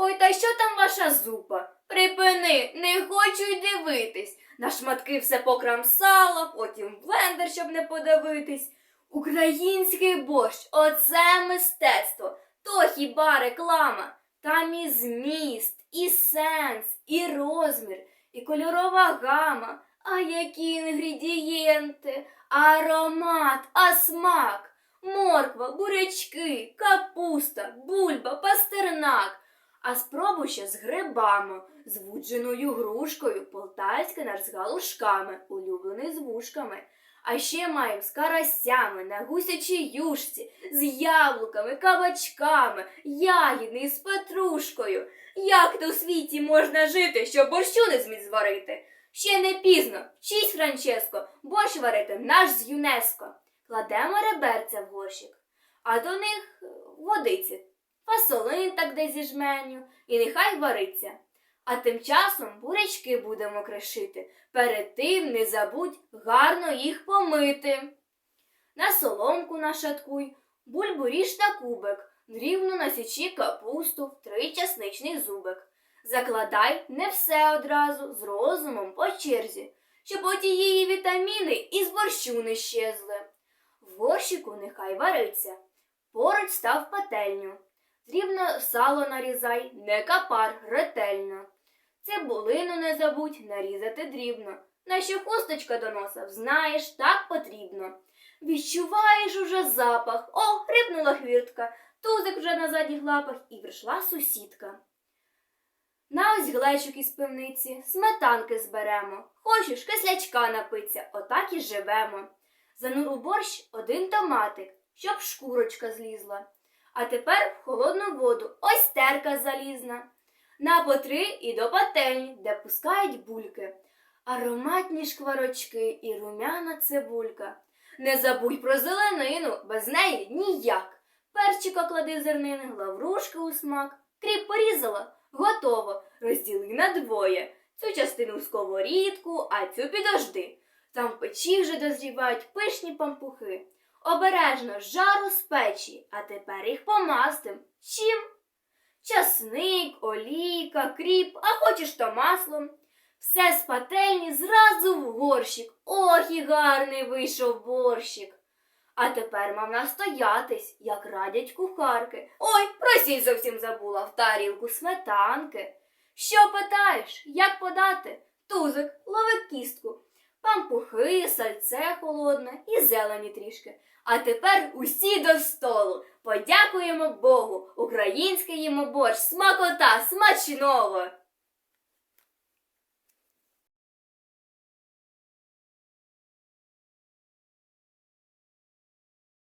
Ой, та що там ваша зупа? Припини, не хочу й дивитись. На шматки все покрамсала, потім блендер, щоб не подивитись. Український борщ оце мистецтво. То хіба реклама? Там і зміст, і сенс, і розмір, і кольорова гама. А які інгредієнти, аромат, а смак, морква, бурячки, капуста, бульба, пастернак. А спробуй ще з грибами, з вудженою грушкою, з галушками, улюблений з вушками. А ще маємо з карасями на гусячій юшці, з яблуками, кабачками, ягідний з петрушкою. Як то у світі можна жити, що борщу не зміг зварити? Ще не пізно, вчись, Франческо, борщ варити наш з ЮНЕСКО. Кладемо реберця в горщик, а до них водиці, фасолин так де зі жменю, і нехай вариться. А тим часом бурячки будемо кришити. Перед тим не забудь гарно їх помити. На соломку нашаткуй, бульбу ріж на кубик, рівно насічи капусту в три часничний зубик. Закладай не все одразу, з розумом по черзі, щоб отієї вітаміни із борщу не щезли. В горщику нехай вариться, поруч став пательню. Дрібно сало нарізай, не капар, ретельно. Цибулину не забудь нарізати дрібно. На що хусточка до носа, знаєш, так потрібно. Відчуваєш уже запах. О, рипнула хвіртка, тузик вже на задніх лапах і прийшла сусідка. На ось глечик із пивниці, сметанки зберемо. Хочеш, кислячка напиться, отак і живемо. Занур у борщ один томатик, щоб шкурочка злізла. А тепер в холодну воду ось терка залізна. На по три і до пательні, де пускають бульки. Ароматні шкварочки і румяна цибулька. Не забудь про зеленину, без неї ніяк. Перчика клади зернини, лаврушки у смак. Кріп порізала, готово. Розділи на двоє. Цю частину в сковорідку, а цю підожди. Там печі вже дозрівають пишні пампухи. Обережно жару з печі, а тепер їх помастим. Чим? Часник, олійка, кріп, а хочеш то маслом. Все з пательні зразу в горщик. Ох, і гарний вийшов борщик. А тепер мав настоятись, як радять кухарки. Ой, просіть зовсім забула в тарілку сметанки. Що питаєш, як подати? Тузик, лови кістку, пампухи, сальце холодне і зелені трішки. А тепер усі до столу. Подякуємо Богу. Український їмо борщ, смакота, смачного.